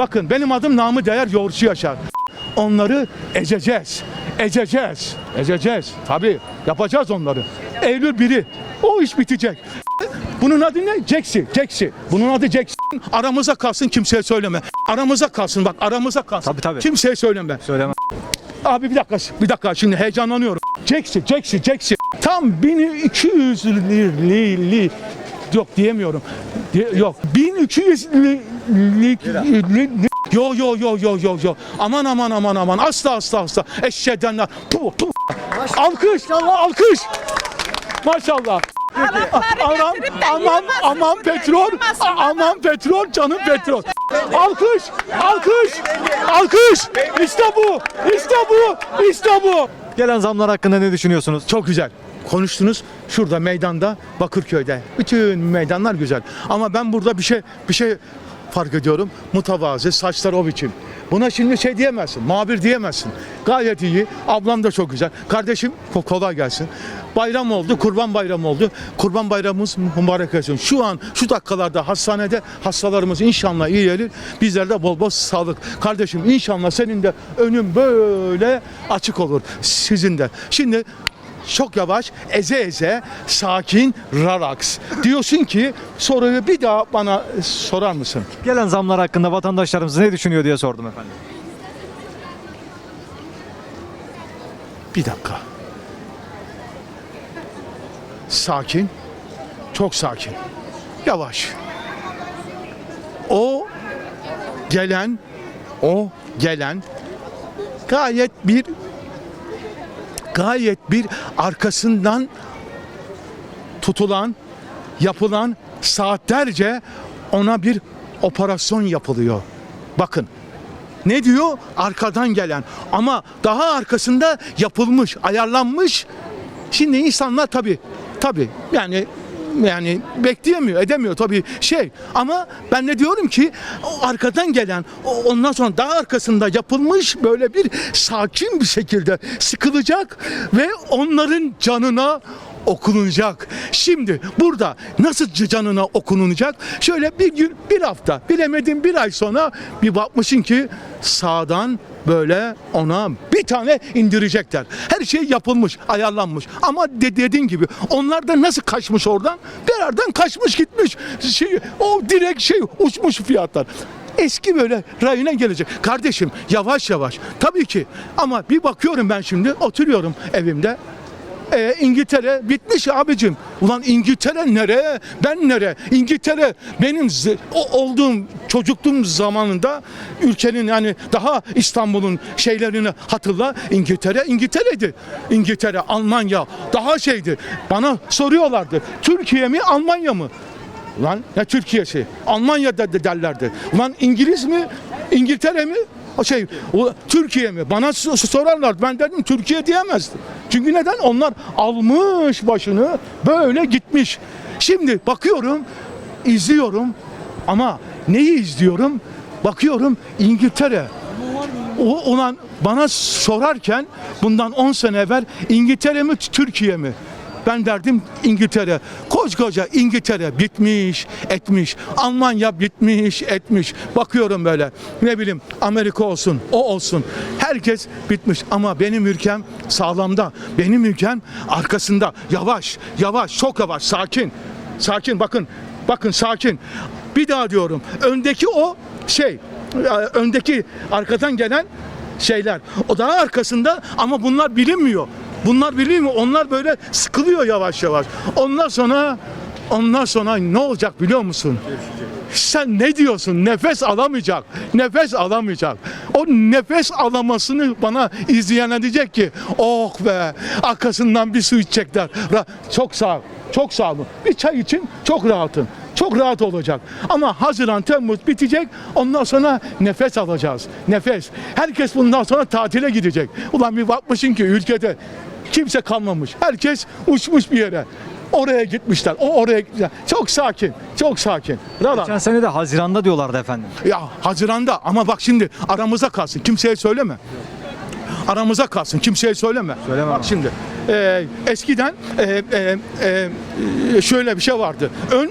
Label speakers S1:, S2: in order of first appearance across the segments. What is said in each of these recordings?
S1: Bakın benim adım namı değer yoğurtçu yaşar. Onları ezeceğiz. Ezeceğiz. Ezeceğiz. Tabii yapacağız onları. Eylül 1'i. O iş bitecek. Bunun adı ne? Jaxi. Jaxi. Bunun adı Jaxi. Aramıza kalsın kimseye söyleme. Aramıza kalsın bak aramıza kalsın.
S2: Tabii, tabii.
S1: Kimseye söyleme.
S2: Söyleme.
S1: Abi bir dakika, bir dakika şimdi heyecanlanıyorum. Jaxi, Jaxi, Jaxi. Tam 1200 li, li, li. Yok diyemiyorum. Di- yok. 1200 li, Yo yo yo yo yo yo. Aman aman aman aman. Asla asla asla. Eşedenler. Puh, puh. Alkış. Alkış. Maşallah. Aman aman aman petrol. Aman petrol canım petrol. Alkış. Alkış. Alkış. İşte bu. İşte bu. İşte bu.
S2: Gelen zamlar hakkında ne düşünüyorsunuz?
S1: Çok güzel. Konuştunuz şurada meydanda Bakırköy'de. Bütün meydanlar güzel. Ama ben burada bir şey bir şey fark ediyorum. Mutavazı, saçlar o biçim. Buna şimdi şey diyemezsin, muhabir diyemezsin. Gayet iyi. Ablam da çok güzel. Kardeşim ko- kolay gelsin. Bayram oldu, kurban bayramı oldu. Kurban bayramımız mübarek olsun. Şu an, şu dakikalarda hastanede hastalarımız inşallah iyi gelir. Bizler de bol bol sağlık. Kardeşim inşallah senin de önün böyle açık olur. Sizin de. Şimdi çok yavaş, eze eze, sakin, relax. Diyorsun ki soruyu bir daha bana sorar mısın?
S2: Gelen zamlar hakkında vatandaşlarımız ne düşünüyor diye sordum efendim.
S1: Bir dakika. Sakin, çok sakin. Yavaş. O gelen, o gelen gayet bir gayet bir arkasından tutulan, yapılan saatlerce ona bir operasyon yapılıyor. Bakın ne diyor? Arkadan gelen. Ama daha arkasında yapılmış, ayarlanmış. Şimdi insanlar tabii tabii yani yani bekleyemiyor, edemiyor tabii şey. Ama ben ne diyorum ki arkadan gelen, ondan sonra daha arkasında yapılmış böyle bir sakin bir şekilde sıkılacak ve onların canına okunacak. Şimdi burada nasıl canına okunacak? Şöyle bir gün, bir hafta, bilemedim bir ay sonra bir bakmışsın ki sağdan böyle ona bir tane indirecekler. Her şey yapılmış, ayarlanmış. Ama de dediğin gibi onlar da nasıl kaçmış oradan? Bir kaçmış gitmiş. Şey, o direkt şey uçmuş fiyatlar. Eski böyle rayına gelecek. Kardeşim yavaş yavaş. Tabii ki. Ama bir bakıyorum ben şimdi oturuyorum evimde. E, İngiltere bitmiş abicim. Ulan İngiltere nereye? Ben nereye? İngiltere benim o olduğum çocukluğum zamanında ülkenin yani daha İstanbul'un şeylerini hatırla. İngiltere İngiltere'di. İngiltere, Almanya daha şeydi. Bana soruyorlardı. Türkiye mi Almanya mı? Ulan ne Türkiye'si? Almanya de de derlerdi. Ulan İngiliz mi? İngiltere mi? Şey, o, Türkiye mi? Bana sorarlar. Ben dedim Türkiye diyemezdim. Çünkü neden? Onlar almış başını böyle gitmiş. Şimdi bakıyorum, izliyorum ama neyi izliyorum? Bakıyorum İngiltere. O olan bana sorarken bundan 10 sene evvel İngiltere mi Türkiye mi? Ben derdim İngiltere. Koskoca İngiltere bitmiş, etmiş. Almanya bitmiş, etmiş. Bakıyorum böyle. Ne bileyim Amerika olsun, o olsun. Herkes bitmiş ama benim ülkem sağlamda. Benim ülkem arkasında. Yavaş, yavaş, çok yavaş, sakin. Sakin bakın. Bakın sakin. Bir daha diyorum. Öndeki o şey, e, öndeki arkadan gelen şeyler. O daha arkasında ama bunlar bilinmiyor. Bunlar bilinmiyor. Onlar böyle sıkılıyor yavaş yavaş. Ondan sonra ondan sonra ne olacak biliyor musun? Sen ne diyorsun? Nefes alamayacak. Nefes alamayacak. O nefes alamasını bana izleyen diyecek ki oh be arkasından bir su içecekler. Çok sağ ol. Çok sağ olun. Bir çay için çok rahatım. Çok rahat olacak. Ama Haziran, Temmuz bitecek. Ondan sonra nefes alacağız. Nefes. Herkes bundan sonra tatile gidecek. Ulan bir bakmışsın ki ülkede kimse kalmamış. Herkes uçmuş bir yere. Oraya gitmişler. O oraya gitmişler. Çok sakin. Çok sakin. Rahat.
S2: Geçen sene de Haziran'da diyorlardı efendim.
S1: Ya Haziran'da ama bak şimdi aramıza kalsın. Kimseye söyleme. Aramıza kalsın. Kimseye söyleme.
S2: Söylemem
S1: Bak şimdi e, eskiden e, e, e, şöyle bir şey vardı. Ön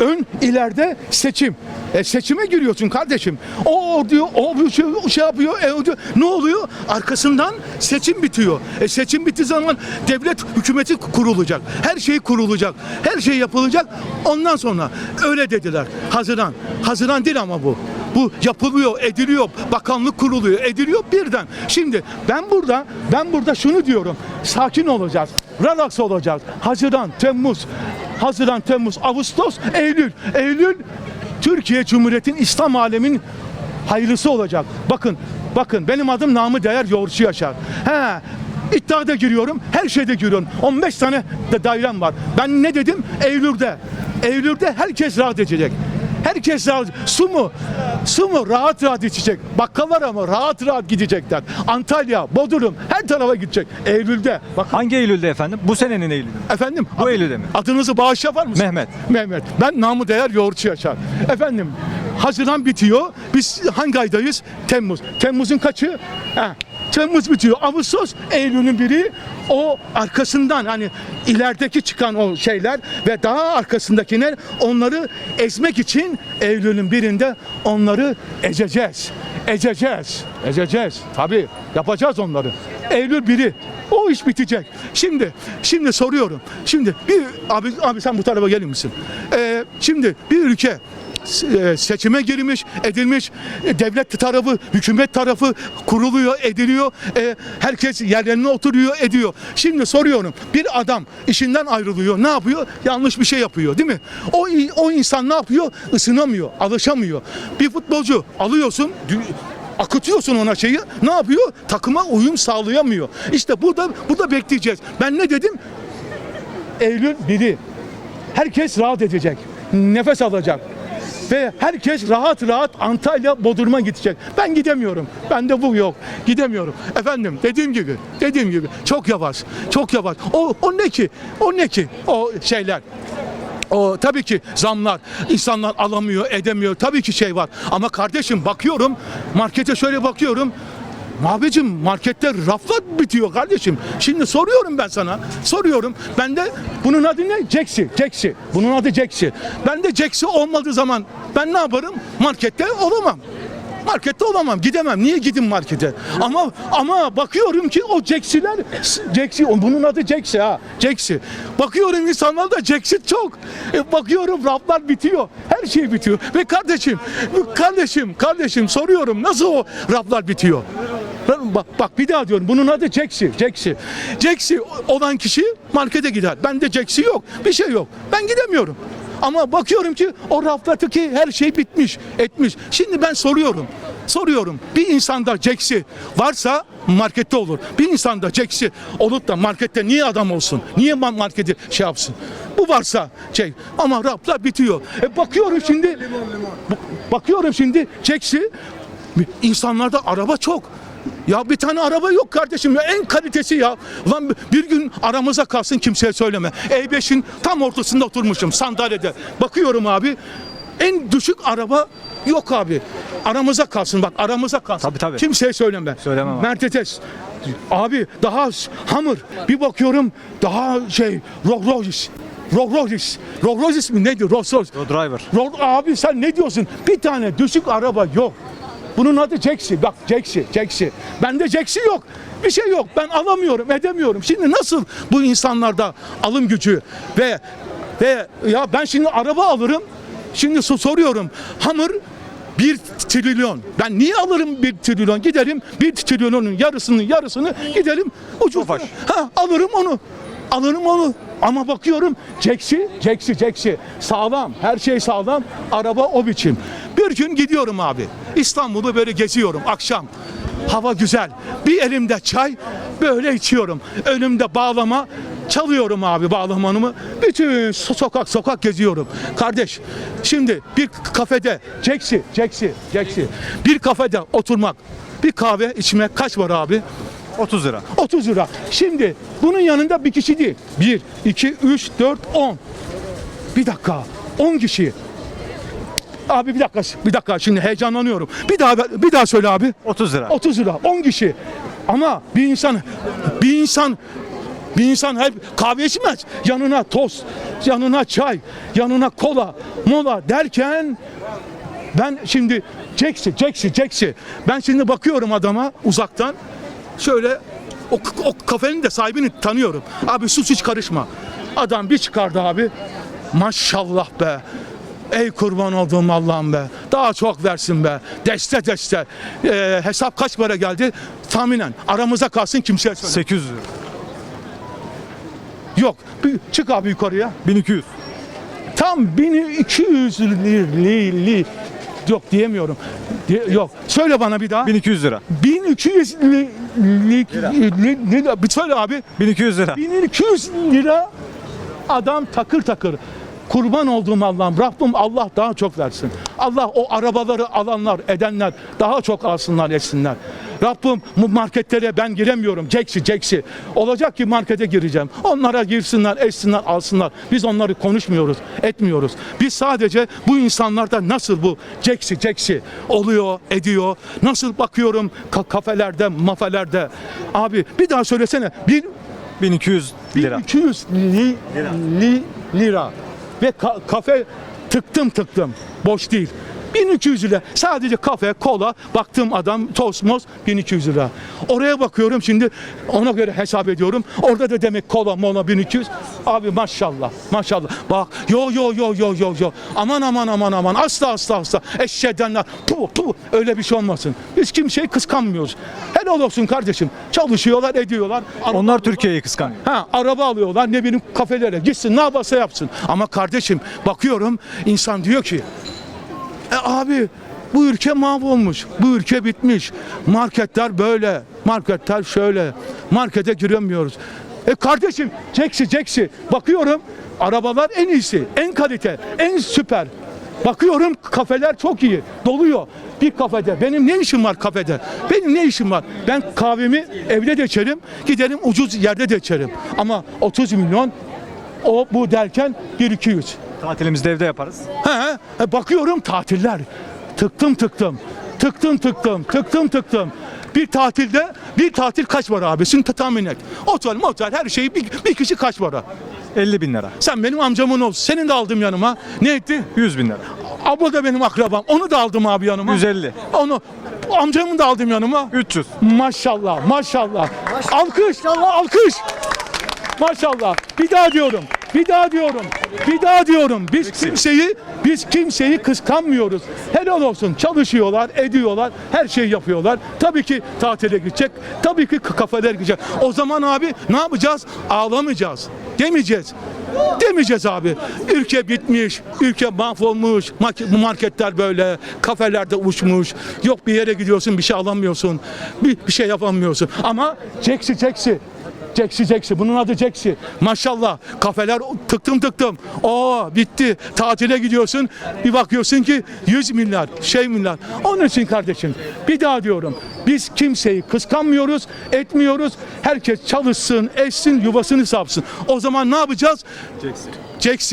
S1: ön ileride seçim. E seçime giriyorsun kardeşim. O, o diyor, o şey, şey yapıyor. E, diyor. Ne oluyor? Arkasından seçim bitiyor. E seçim bittiği zaman devlet hükümeti kurulacak. Her şey kurulacak. Her şey yapılacak. Ondan sonra öyle dediler. Haziran. Haziran değil ama bu. Bu yapılıyor, ediliyor, bakanlık kuruluyor, ediliyor birden. Şimdi ben burada, ben burada şunu diyorum. Sakin olacağız, relax olacağız. Haziran, Temmuz, Haziran, Temmuz, Ağustos, Eylül. Eylül Türkiye Cumhuriyeti'nin İslam alemin hayırlısı olacak. Bakın, bakın benim adım Namı Değer Yoğurtçu Yaşar. He, iddiada giriyorum, her şeyde giriyorum. 15 tane de dairem var. Ben ne dedim? Eylül'de. Eylül'de herkes rahat edecek. Herkes rahat. Su mu? Su mu? Rahat rahat içecek. Bakkallar ama rahat rahat gidecekler. Antalya, Bodrum her tarafa gidecek. Eylül'de. Bak
S2: Hangi Eylül'de efendim? Bu senenin Eylül'ü.
S1: efendim.
S2: Bu Eylül'de mi?
S1: Adınızı bağış yapar mısın?
S2: Mehmet.
S1: Mehmet. Ben namı değer yoğurtçu yaşar. Efendim Haziran bitiyor. Biz hangi aydayız? Temmuz. Temmuz'un kaçı? Ha. Temmuz bitiyor. Ağustos, Eylül'ün biri o arkasından hani ilerideki çıkan o şeyler ve daha arkasındakiler onları ezmek için Eylül'ün birinde onları ezeceğiz. Ezeceğiz. Ezeceğiz. Tabii yapacağız onları. Eylül biri. O iş bitecek. Şimdi şimdi soruyorum. Şimdi bir abi abi sen bu tarafa gelir misin? Ee, şimdi bir ülke seçime girmiş, edilmiş, e, devlet tarafı, hükümet tarafı kuruluyor, ediliyor, e, herkes yerlerine oturuyor, ediyor. Şimdi soruyorum, bir adam işinden ayrılıyor, ne yapıyor? Yanlış bir şey yapıyor, değil mi? O o insan ne yapıyor? Isınamıyor, alışamıyor. Bir futbolcu alıyorsun, akıtıyorsun ona şeyi, ne yapıyor? Takıma uyum sağlayamıyor. İşte burada burada bekleyeceğiz. Ben ne dedim? Eylül 1'i. Herkes rahat edecek. Nefes alacak. Ve herkes rahat rahat Antalya Bodrum'a gidecek. Ben gidemiyorum. Bende bu yok. Gidemiyorum. Efendim dediğim gibi, dediğim gibi çok yavaş. Çok yavaş. O, o ne ki? O ne ki? O şeyler. O tabii ki zamlar, insanlar alamıyor, edemiyor. Tabii ki şey var. Ama kardeşim bakıyorum, markete şöyle bakıyorum. Abicim markette raflar bitiyor kardeşim. Şimdi soruyorum ben sana. Soruyorum. Ben de bunun adı ne? Jaxi. Jaxi. Bunun adı Jaxi. Ben de Jaxi olmadığı zaman ben ne yaparım? Markette olamam. Markette olamam. Gidemem. Niye gidin markete? Ama ama bakıyorum ki o Jaxi'ler Jaxi bunun adı Jaxi ha. Jaxi. Bakıyorum insanlarda Jaxi çok. E, bakıyorum raflar bitiyor. Her şey bitiyor. Ve kardeşim, kardeşim, kardeşim soruyorum nasıl o raflar bitiyor? Ben- Bak, bak bir daha diyorum. Bunun adı Jaxi. Jaxi. Jaxi olan kişi markete gider. Bende Jaxi yok. Bir şey yok. Ben gidemiyorum. Ama bakıyorum ki o raflardaki her şey bitmiş, etmiş. Şimdi ben soruyorum. Soruyorum. Bir insanda Jaxi varsa markette olur. Bir insanda Jaxi olup da markette niye adam olsun? Niye ma- marketi şey yapsın? Bu varsa şey ama raflar bitiyor. E bakıyorum şimdi bakıyorum şimdi Jaxi insanlarda araba çok. Ya bir tane araba yok kardeşim ya en kalitesi ya. Lan bir gün aramıza kalsın kimseye söyleme. E5'in tam ortasında oturmuşum sandalyede. Bakıyorum abi en düşük araba yok abi. Aramıza kalsın bak aramıza kalsın.
S2: Tabii, tabii.
S1: Kimseye söyleme.
S2: Söylemem abi.
S1: Mercedes. Abi daha hamur. Bir bakıyorum daha şey Rolls Royce. Rolls Royce. Rolls Royce mi neydi? Rolls Royce.
S2: Driver.
S1: Rol- Abi sen ne diyorsun? Bir tane düşük araba yok. Bunun adı Jaxi. Bak Jaxi, Jaxi. Bende Jaxi yok. Bir şey yok. Ben alamıyorum, edemiyorum. Şimdi nasıl bu insanlarda alım gücü ve ve ya ben şimdi araba alırım. Şimdi so- soruyorum. Hamur bir trilyon. Ben niye alırım bir trilyon? Giderim bir trilyonun yarısının yarısını giderim ucuz. Ha alırım onu. Alırım onu. Ama bakıyorum Jaxi, Jaxi, Jaxi. Sağlam. Her şey sağlam. Araba o biçim. Bir gün gidiyorum abi. İstanbul'u böyle geziyorum akşam. Hava güzel. Bir elimde çay böyle içiyorum. Önümde bağlama. Çalıyorum abi bağlamanımı. Bütün so- sokak sokak geziyorum. Kardeş şimdi bir kafede Jaxi, Jaxi, Jaxi. Bir kafede oturmak. Bir kahve içmek kaç var abi?
S2: 30 lira.
S1: 30 lira. Şimdi bunun yanında bir kişi değil. 1, 2, 3, 4, 10. Bir dakika. 10 kişi. Abi bir dakika, bir dakika şimdi heyecanlanıyorum. Bir daha bir daha söyle abi.
S2: 30 lira.
S1: 30 lira, 10 kişi. Ama bir insan bir insan Bir insan hep kahve içmez. Yanına tost, yanına çay, yanına kola, mola derken ben şimdi Jax'i, Jax'i, Jax'i. Ben şimdi bakıyorum adama uzaktan. Şöyle o, o kafenin de sahibini tanıyorum. Abi sus hiç karışma. Adam bir çıkardı abi. Maşallah be. Ey kurban olduğum Allah'ım be. Daha çok versin be. Deste deste. Ee, hesap kaç para geldi? Tahminen. Aramıza kalsın kimseye söyle.
S2: 800 lira.
S1: Yok. Bir, çık abi yukarıya.
S2: 1200.
S1: Tam 1200 li, yok diyemiyorum. Di- yok. Söyle bana bir daha.
S2: 1200 lira.
S1: 1200 li, li, li- li- bir söyle abi.
S2: 1200 lira.
S1: 1200 lira adam takır takır. Kurban olduğum Allah'ım Rabbim Allah daha çok versin. Allah o arabaları alanlar edenler daha çok alsınlar etsinler. Rabbim bu marketlere ben giremiyorum. Ceksi ceksi. Olacak ki markete gireceğim. Onlara girsinler, etsinler, alsınlar. Biz onları konuşmuyoruz, etmiyoruz. Biz sadece bu insanlarda nasıl bu ceksi ceksi oluyor, ediyor. Nasıl bakıyorum ka- kafelerde, mafelerde. Abi bir daha söylesene. Bir
S2: 1200 lira.
S1: 1200 li, li, lira. Ve ka- kafe tıktım tıktım. Boş değil. 1200 lira. Sadece kafe, kola, baktığım adam tosmos 1200 lira. Oraya bakıyorum şimdi ona göre hesap ediyorum. Orada da demek kola, mola 1200. Abi maşallah, maşallah. Bak yo yo yo yo yo yo. Aman aman aman aman. Asla asla asla. Eşedenler. Tu tu. Öyle bir şey olmasın. Biz kimseyi kıskanmıyoruz. Helal olsun kardeşim. Çalışıyorlar, ediyorlar.
S2: Onlar Türkiye'yi kıskanıyor.
S1: Ha araba alıyorlar ne bileyim kafelere gitsin ne yaparsa yapsın. Ama kardeşim bakıyorum insan diyor ki e abi bu ülke mahvolmuş. Bu ülke bitmiş. Marketler böyle. Marketler şöyle. Markete giremiyoruz. E kardeşim ceksi ceksi. Bakıyorum arabalar en iyisi. En kalite. En süper. Bakıyorum kafeler çok iyi. Doluyor. Bir kafede. Benim ne işim var kafede? Benim ne işim var? Ben kahvemi evde de içerim. Giderim ucuz yerde de içerim. Ama 30 milyon o bu derken 1-200.
S2: Tatilimizde evde yaparız.
S1: He, he, bakıyorum tatiller. Tıktım tıktım. Tıktım tıktım. Tıktım tıktım. Bir tatilde bir tatil kaç para abi? Sen tahmin et. Otel motel her şeyi bir, bir kişi kaç para?
S2: 50 bin lira.
S1: Sen benim amcamın olsun. Senin de aldım yanıma. Ne etti?
S2: 100 bin lira.
S1: Abla da benim akrabam. Onu da aldım abi yanıma.
S2: 150.
S1: Onu amcamı da aldım yanıma.
S2: 300.
S1: Maşallah, maşallah. Alkış, alkış. Maşallah. Bir daha diyorum. Bir daha diyorum. Bir daha diyorum. Biz kimseyi biz kimseyi kıskanmıyoruz. Helal olsun. Çalışıyorlar, ediyorlar, her şeyi yapıyorlar. Tabii ki tatile gidecek. Tabii ki kafeler gidecek. O zaman abi ne yapacağız? Ağlamayacağız. Demeyeceğiz. Demeyeceğiz abi. Ülke bitmiş, ülke mahvolmuş, marketler böyle, kafelerde uçmuş. Yok bir yere gidiyorsun bir şey alamıyorsun, bir, bir şey yapamıyorsun. Ama ceksi ceksi. Ceksi ceksi. Bunun adı ceksi. Maşallah. Kafeler tıktım tıktım. Oo bitti. Tatile gidiyorsun. Bir bakıyorsun ki 100 milyar, şey milyar. Onun için kardeşim bir daha diyorum. Biz kimseyi kıskanmıyoruz, etmiyoruz. Herkes çalışsın, etsin, yuvasını sapsın. O zaman ne yapacağız? Ceksi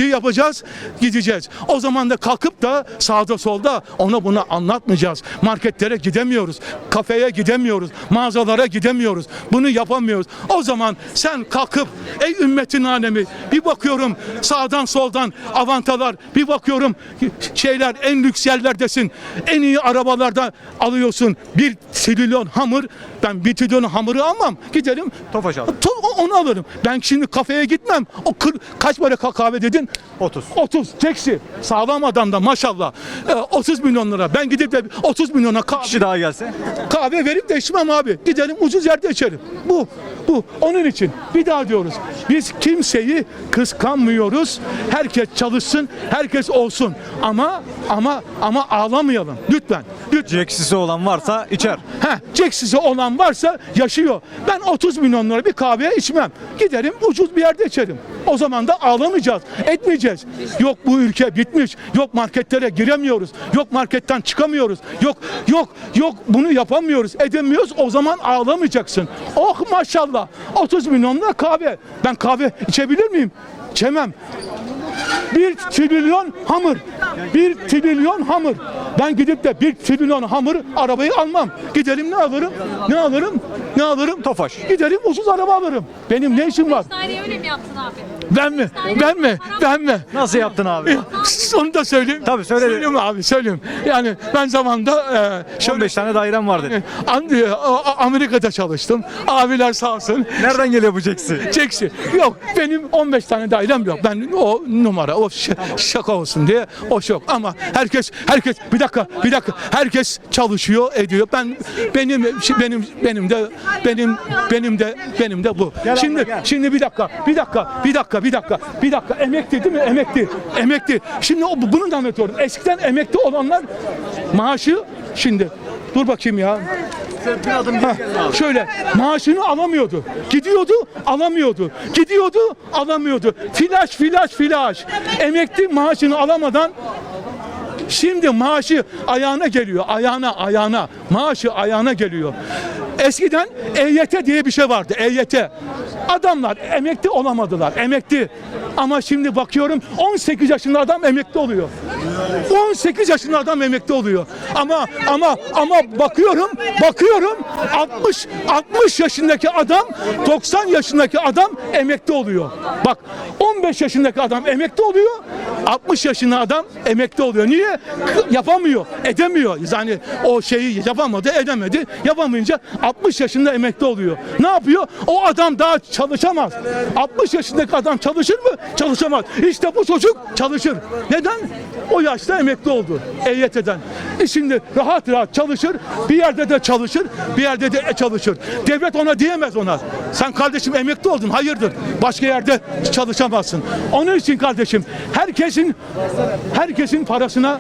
S1: yapacağız, gideceğiz. O zaman da kalkıp da sağda solda ona bunu anlatmayacağız. Marketlere gidemiyoruz, kafeye gidemiyoruz, mağazalara gidemiyoruz. Bunu yapamıyoruz. O zaman sen kalkıp ey ümmetin alemi bir bakıyorum sağdan soldan avantalar, bir bakıyorum şeyler en lüks yerlerdesin. En iyi arabalarda alıyorsun. Bir trilyon hamur. Ben bir trilyon hamuru almam. Giderim
S2: Tofaş
S1: o- onu alırım. Ben şimdi kafeye gitmem. O kır, kaç para ka- kahve dedin?
S2: 30.
S1: 30. Teksi. Sağlam adam da maşallah. Ee, 30 milyon lira. Ben gidip de 30 milyona kahve,
S2: Kişi daha gelse
S1: kahve verip de içmem abi. Gidelim ucuz yerde içerim. Bu. Bu. Onun için bir daha diyoruz. Biz kimseyi kıskanmıyoruz. Herkes çalışsın. Herkes olsun. Ama ama ama ağlamayalım. Lütfen. Lütfen.
S2: ceksisi olan varsa içer.
S1: Ha, ceksizi olan varsa yaşıyor. Ben 30 milyon lira bir kahve içmem. Giderim ucuz bir yerde içerim. O zaman da ağlamayacağız, etmeyeceğiz. Yok bu ülke bitmiş. Yok marketlere giremiyoruz. Yok marketten çıkamıyoruz. Yok yok yok bunu yapamıyoruz, edemiyoruz. O zaman ağlamayacaksın. Oh maşallah. 30 milyon lira kahve. Ben kahve içebilir miyim? İçemem. Bir trilyon hamur. Bir trilyon hamur. Ben gidip de bir trilyon hamur arabayı almam. Giderim ne alırım? Ne alırım? Ne alırım?
S2: Tofaş.
S1: Giderim ucuz araba alırım. Benim ne işim var?
S3: Daireyi öyle mi yaptın abi?
S1: Ben mi? Ben mi? Ben mi?
S2: Nasıl yaptın abi?
S1: Onu da söyleyeyim.
S2: Tabii, söyle.
S1: Söyleyeyim abi söyleyeyim. Yani ben zamanda e, şöyle
S2: 15 tane dairem var dedi.
S1: An- e, A- Amerika'da çalıştım. Abiler sağ olsun.
S2: Nereden geliyor bu ceksi?
S1: Çeksi. Yok benim 15 tane dairem yok. Ben o numara o ş- şaka olsun diye o şok. Ama herkes herkes bir dakika bir dakika herkes çalışıyor ediyor. Ben benim benim benim de benim benim de benim de bu. Şimdi şimdi bir dakika bir dakika bir dakika bir dakika bir dakika emekli değil mi emekli emekli. Şimdi o bunu da anlatıyorum. Eskiden emekli olanlar maaşı şimdi dur bakayım ya. Ha, şöyle maaşını alamıyordu. Gidiyordu alamıyordu. Gidiyordu alamıyordu. Flash flash flash. Emekli maaşını alamadan Şimdi maaşı ayağına geliyor. Ayağına, ayağına. Maaşı ayağına geliyor. Eskiden EYT diye bir şey vardı. EYT. Adamlar emekli olamadılar. Emekli. Ama şimdi bakıyorum 18 yaşında adam emekli oluyor. 18 yaşında adam emekli oluyor. Ama ama ama bakıyorum, bakıyorum 60 60 yaşındaki adam 90 yaşındaki adam emekli oluyor. Bak 15 yaşındaki adam emekli oluyor. 60 yaşında adam emekli oluyor. Niye? Yapamıyor, edemiyor. Yani o şeyi yapamadı, edemedi. Yapamayınca 60 yaşında emekli oluyor. Ne yapıyor? O adam daha çalışamaz. 60 yaşındaki adam çalışır mı? Çalışamaz. İşte bu çocuk çalışır. Neden? O yaşta emekli oldu EYT'den. E şimdi rahat rahat çalışır. Bir yerde de çalışır, bir yerde de çalışır. Devlet ona diyemez ona. Sen kardeşim emekli oldun, hayırdır? Başka yerde çalışamazsın. Onun için kardeşim herkesin herkesin parasına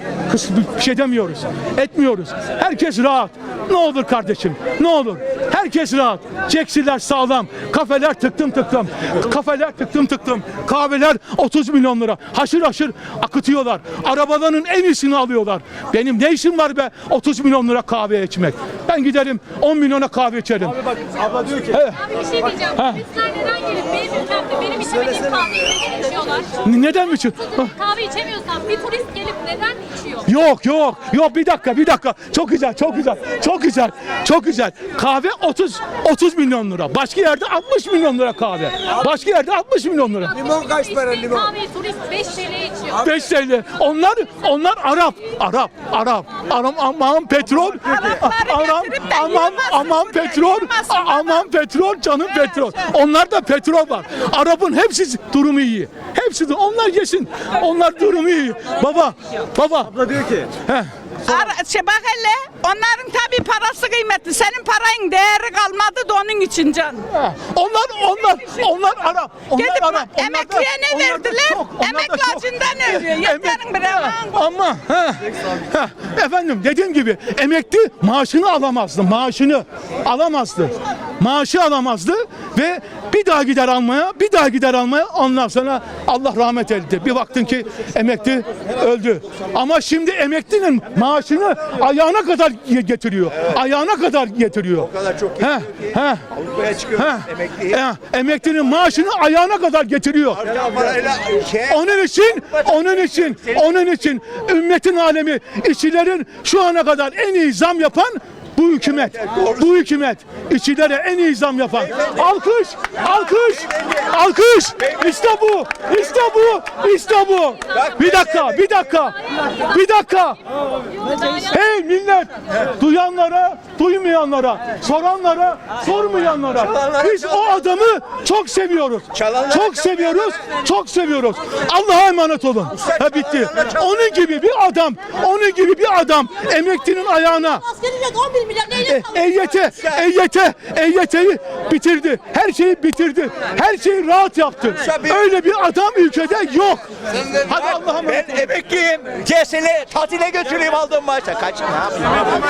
S1: bir şey demiyoruz. Etmiyoruz. Herkes rahat. Ne olur kardeşim? Ne olur? Herkes rahat. Ceksiler sağlam. Kafeler tıktım tıktım. Kafeler tıktım tıktım. Kahveler 30 milyon lira. Haşır haşır akıtıyorlar. Arabaların en iyisini alıyorlar. Benim ne işim var be 30 milyon lira kahve içmek? Ben giderim 10 milyona kahve içerim.
S2: Abla diyor ki
S3: Abi bir şey diyeceğim. Turistler neden gelip benim ülkemde benim içemediğim kahveyi neden içiyorlar?
S1: Neden mi? için?
S3: Kahve içemiyorsan bir turist gelip neden içiyor?
S1: Yok yok yok bir dakika bir dakika çok güzel çok güzel çok güzel çok güzel kahve 30 30 milyon lira başka yerde 60 milyon lira kahve başka yerde 60 milyon lira
S4: Limon kaç para limon?
S3: Kahveyi turist 5 TL içiyor.
S1: 5 TL onlar onlar Arap Arap Arap. Aram aman petrol. Aman aman aman petrol. aman petrol canım petrol. Onlar da petrol var. Arap'ın hepsi durumu iyi. Hepsi de onlar yesin. Onlar durumu iyi. Baba baba.
S2: Abla diyor ki
S1: heh.
S5: Ara, şey bak hele onların tabii parası kıymetli. Senin parayın değeri kalmadı da onun için can.
S1: Onlar onlar onlar Arap. Onlar
S5: Gidip
S1: Arap. Onlar da-
S5: emekliye ne
S1: onlar da
S5: verdiler?
S1: çok, onlar da
S5: Emekli
S1: çok.
S5: acından ölüyor. Yeterin bre, aman.
S1: Ama ha, ha, efendim dediğim gibi emekli maaşını alamazdı. Maaşını alamazdı. Maaşı alamazdı ve bir daha gider almaya, bir daha gider almaya ondan sonra Allah rahmet eyledi. Bir baktın ki emekli öldü. Ama şimdi emeklinin maaşını ayağına kadar getiriyor. Ayağına kadar getiriyor. O
S4: kadar çok
S1: He, he.
S4: Avrupa'ya çıkıyor emekli.
S1: emeklinin maaşını ayağına kadar getiriyor. Onun için, onun için, onun için ümmetin alemi işçilerin şu ana kadar en iyi zam yapan bu hükümet. Bu hükümet işçilere en iyi zam yapan. Alkış, alkış, alkış. İşte bu, işte bu, işte bu. Bir dakika, bir dakika, bir dakika. Hey millet! Duyanlara, duymayanlara, soranlara, sormayanlara. Biz o adamı çok seviyoruz. Çok seviyoruz, çok seviyoruz. Allah'a emanet olun. Ha bitti. Onun gibi bir adam, onun gibi bir adam emeklinin ayağına
S6: Asgari ücret 11 milyar
S1: e,
S6: neyle
S1: EYT, EYT, EYT'yi bitirdi. Her şeyi bitirdi. Her şeyi rahat yaptı. Öyle bir adam ülkede yok. Hadi Allah'a emanet
S4: Ben emekliyim. Seni tatile götüreyim aldığım maaşa. Kaç ne yapayım?